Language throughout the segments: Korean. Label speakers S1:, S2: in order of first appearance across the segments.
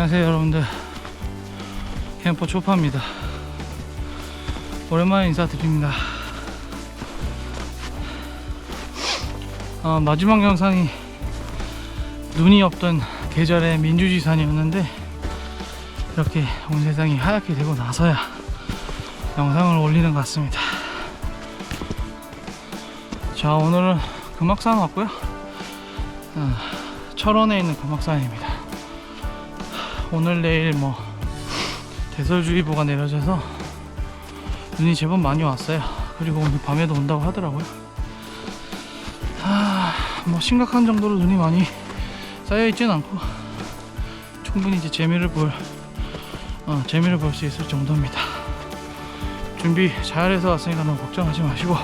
S1: 안녕하세요 여러분들. 캠퍼 초파입니다. 오랜만에 인사드립니다. 어, 마지막 영상이 눈이 없던 계절의 민주지산이었는데 이렇게 온 세상이 하얗게 되고 나서야 영상을 올리는 것 같습니다. 자 오늘은 금악산 왔고요. 어, 철원에 있는 금악산입니다 오늘 내일 뭐 대설주의보가 내려져서 눈이 제법 많이 왔어요. 그리고 오늘 밤에도 온다고 하더라고요. 아, 뭐 심각한 정도로 눈이 많이 쌓여 있진 않고 충분히 이제 재미를 볼 어, 재미를 볼 수 있을 정도입니다. 준비 잘해서 왔으니까 너무 걱정하지 마시고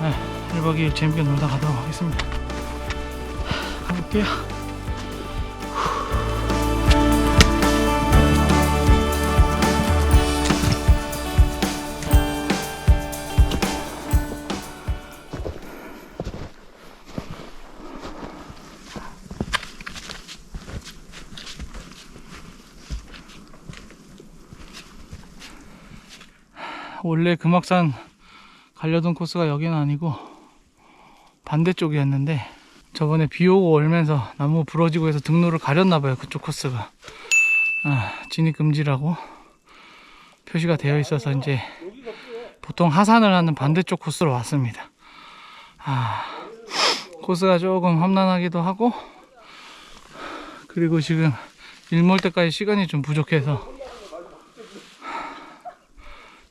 S1: 네, 1박 2일 재밌게 놀다 가도록 하겠습니다. 가볼게요. 원래 금악산 가려던 코스가 여기는 아니고 반대쪽이었는데 저번에 비 오고 얼면서 나무 부러지고 해서 등로를 가렸나봐요 그쪽 코스가. 아, 진입 금지라고 표시가 되어 있어서 이제 보통 하산을 하는 반대쪽 코스로 왔습니다. 아, 코스가 조금 험난하기도 하고 그리고 지금 일몰 때까지 시간이 좀 부족해서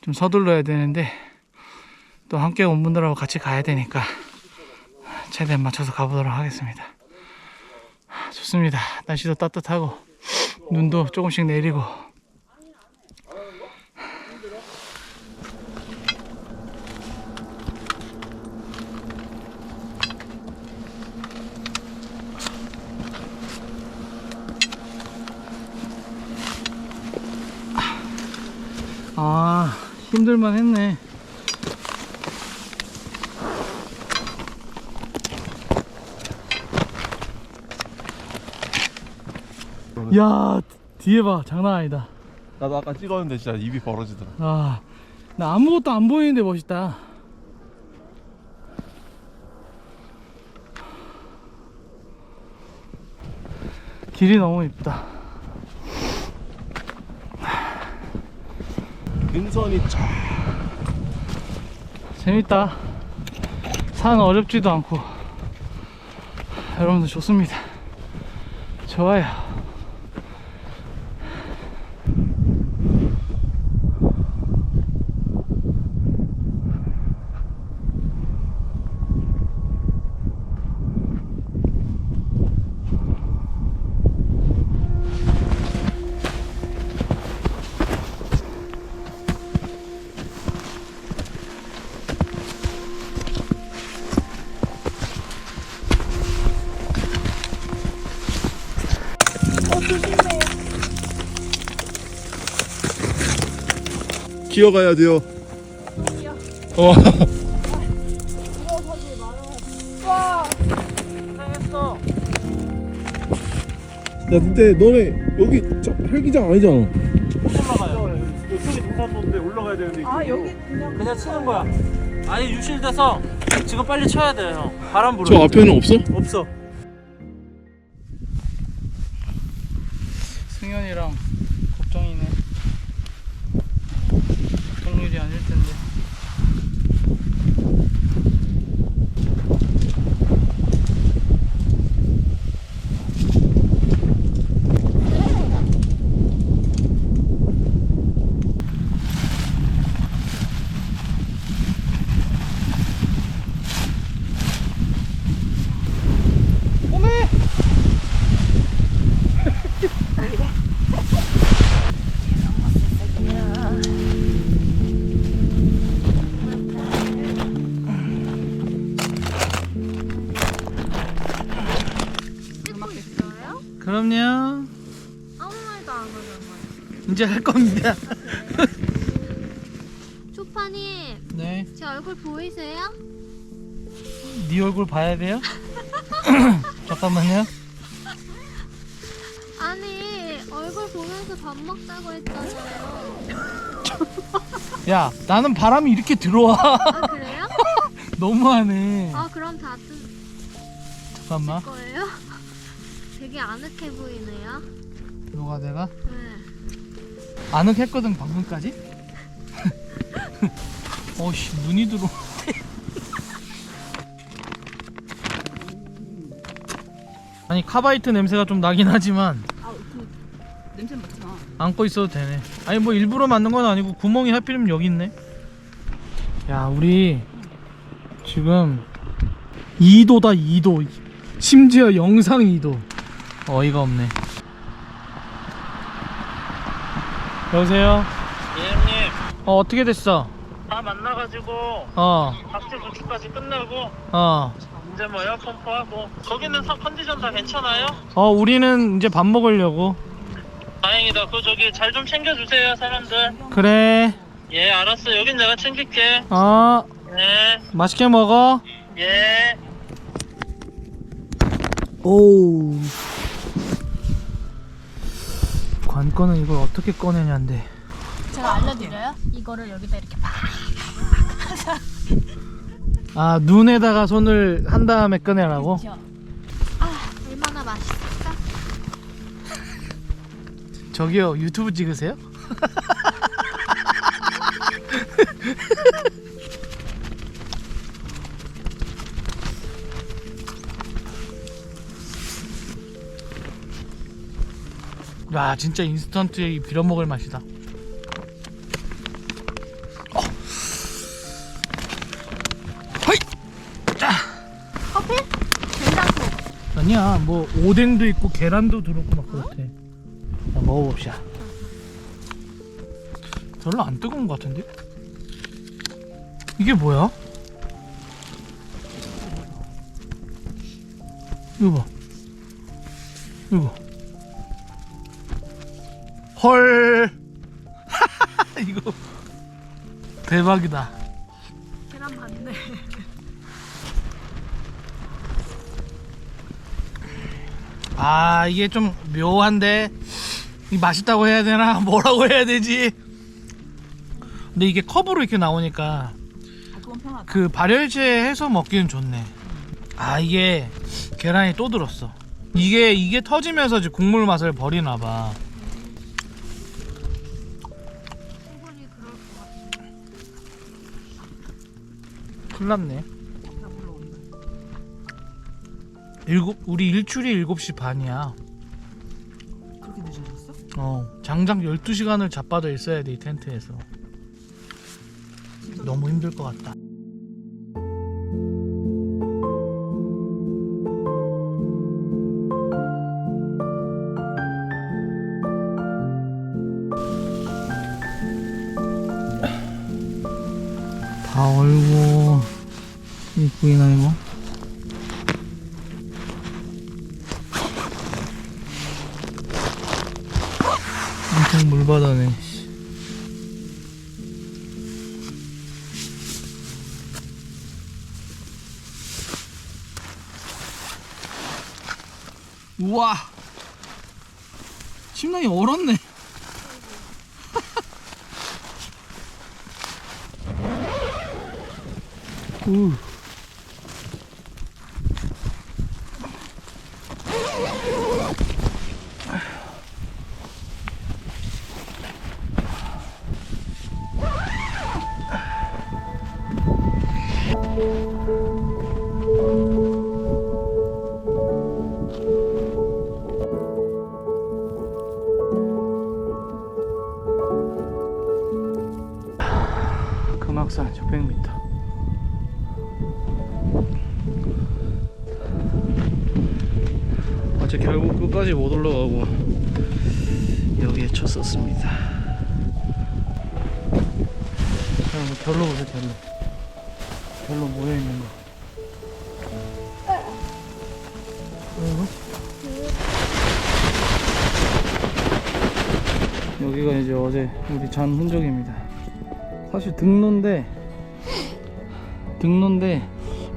S1: 좀 서둘러야 되는데 또 함께 온 분들하고 같이 가야 되니까 최대한 맞춰서 가보도록 하겠습니다. 좋습니다. 날씨도 따뜻하고 눈도 조금씩 내리고 아 힘들만 했네. 야 뒤에 봐. 장난 아니다.
S2: 나도 아까 찍었는데 진짜 입이 벌어지더라.
S1: 아 나 아무것도 안 보이는데 멋있다. 길이 너무 이쁘다
S2: 능선이 쫙.
S1: 재밌다. 산 어렵지도 않고 여러분들 좋습니다. 좋아요.
S2: 기어가야 돼요. 어. 야 근데 너네 여기 저 헬기장 아니잖아.
S3: 올라가요. 이쪽이 동산로인데 올라가야 되는데.
S4: 아 여기 그냥
S3: 그냥 치는 거야. 아니 유실돼서 지금 빨리 쳐야 돼 형. 바람 불어.
S2: 저 앞에는 없어?
S3: 없어.
S1: 승현이랑 그럼요.
S4: 아무 말도 안 하잖아요.
S1: 이제 할 겁니다.
S4: 초파님,
S1: 네.
S4: 제 얼굴 보이세요?
S1: 네 얼굴 봐야 돼요? 잠깐만요.
S4: 아니 얼굴 보면서 밥 먹자고 했잖아요.
S1: 야 나는 바람이 이렇게 들어와
S4: 아 그래요?
S1: 너무하네
S4: 아 그럼 다 뜯을
S1: 잠깐만
S4: 거예요? 되게 아늑해 보이네요.
S1: 너가 내가?
S4: 네.
S1: 아늑했거든 방금까지? 어씨 눈이 들어 아니 카바이트 냄새가 좀 나긴 하지만
S5: 아 그 냄새 맡지 마.
S1: 안고 있어도 되네. 아니 뭐 일부러 만든 건 아니고 구멍이 하필이면 여기 있네. 야 우리 지금 2도다 2도. 심지어 영상 2도 어이가 없네. 여보세요?
S3: 예 형님.
S1: 어 어떻게 됐어?
S3: 다 만나가지고
S1: 어.
S3: 박제 조치까지 끝나고
S1: 어.
S3: 이제 뭐 에어 펌프하고 거기는 서- 컨디션 다 괜찮아요?
S1: 어 우리는 이제 밥 먹으려고.
S3: 다행이다. 그 저기 잘 좀 챙겨주세요 사람들.
S1: 그래.
S3: 예 알았어. 여긴 내가 챙길게.
S1: 어.
S3: 네
S1: 맛있게 먹어.
S3: 예.
S1: 오우 관건은 이걸 어떻게 꺼내냐인데
S5: 제가 알려드려요? 이거를 여기다 이렇게 막
S1: 아 눈에다가 손을 한 다음에 꺼내라고?
S5: 그죠?
S4: 아 얼마나 맛있을까?
S1: 저기요 유튜브 찍으세요? 야 진짜 인스턴트에 이 빌어먹을 맛이다 어. 허이! 자.
S4: 커피? 된장국.
S1: 아니야 뭐 오뎅도 있고 계란도 들었고 막 그렇대 자 먹어봅시다 별로 안 뜨거운 것 같은데? 이게 뭐야? 이거 봐 이거 헐. 이거 대박이다.
S5: 계란 봤네.
S1: 아 이게 좀 묘한데 이 맛있다고 해야 되나? 뭐라고 해야 되지? 근데 이게 컵으로 이렇게 나오니까
S5: 아. 그
S1: 발열체해서 먹기는 좋네. 아 이게 계란이 또 들었어. 이게 이게 터지면서 국물 맛을 버리나 봐 큰일 났네
S5: 나 물러온다.
S1: 일곱 우리 일출이 7시 반이야
S5: 그렇게 늦어졌어?
S1: 어 장작 12시간을 자빠져 있어야 돼 이 텐트에서 너무 힘들 것 같다 다 엄청 물바다네. 우와! 침낭이 얼었네. 우. 금악산 600m 어제 결국 끝까지 못 올라가고 여기에 쳤었습니다. 자, 뭐 별로 보세요 별로. 별로 모여있는 거. 그리고 여기가 이제 어제 우리 잔 흔적입니다 사실 등로인데 등로인데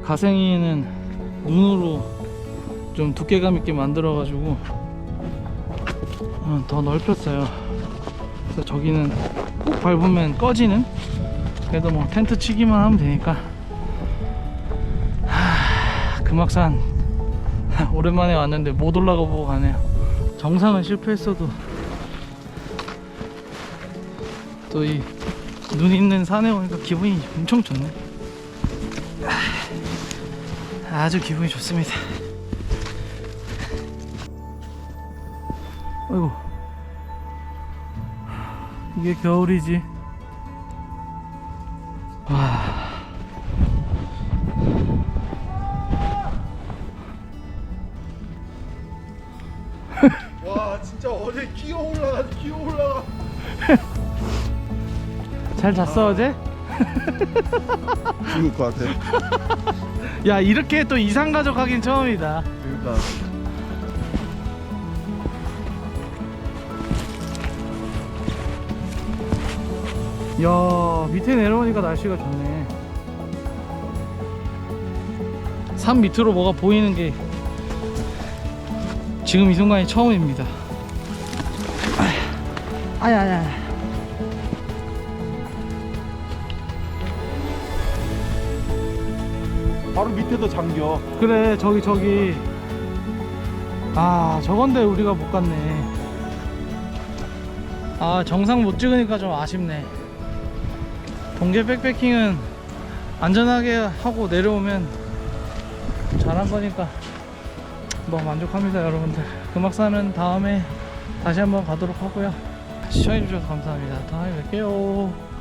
S1: 가생이는 눈으로 좀 두께감 있게 만들어 가지고 어, 더 넓혔어요. 그래서 저기는 꼭 밟으면 꺼지는. 그래도 뭐 텐트 치기만 하면 되니까. 하, 금악산 오랜만에 왔는데 못 올라가 보고 가네요. 정상은 실패했어도 또 이 눈 있는 산에 오니까 기분이 엄청 좋네. 아, 아주 기분이 좋습니다. 아이고 이게 겨울이지 잘 잤어 어제?
S2: 죽을 것 같아.
S1: 야 이렇게 또 이상 가족 하긴 처음이다.
S2: 그러니까.
S1: 야 밑에 내려오니까 날씨가 좋네. 산 밑으로 뭐가 보이는 게 지금 이 순간이 처음입니다. 아야야
S2: 바로 밑에도 잠겨.
S1: 그래 저기 저기. 아 저건데 우리가 못 갔네. 아 정상 못 찍으니까 좀 아쉽네. 동계 백패킹은 안전하게 하고 내려오면 잘한 거니까 뭐 만족합니다 여러분들. 금악산은 다음에 다시 한번 가도록 하고요. 시청해주셔서 감사합니다. 다음에 뵐게요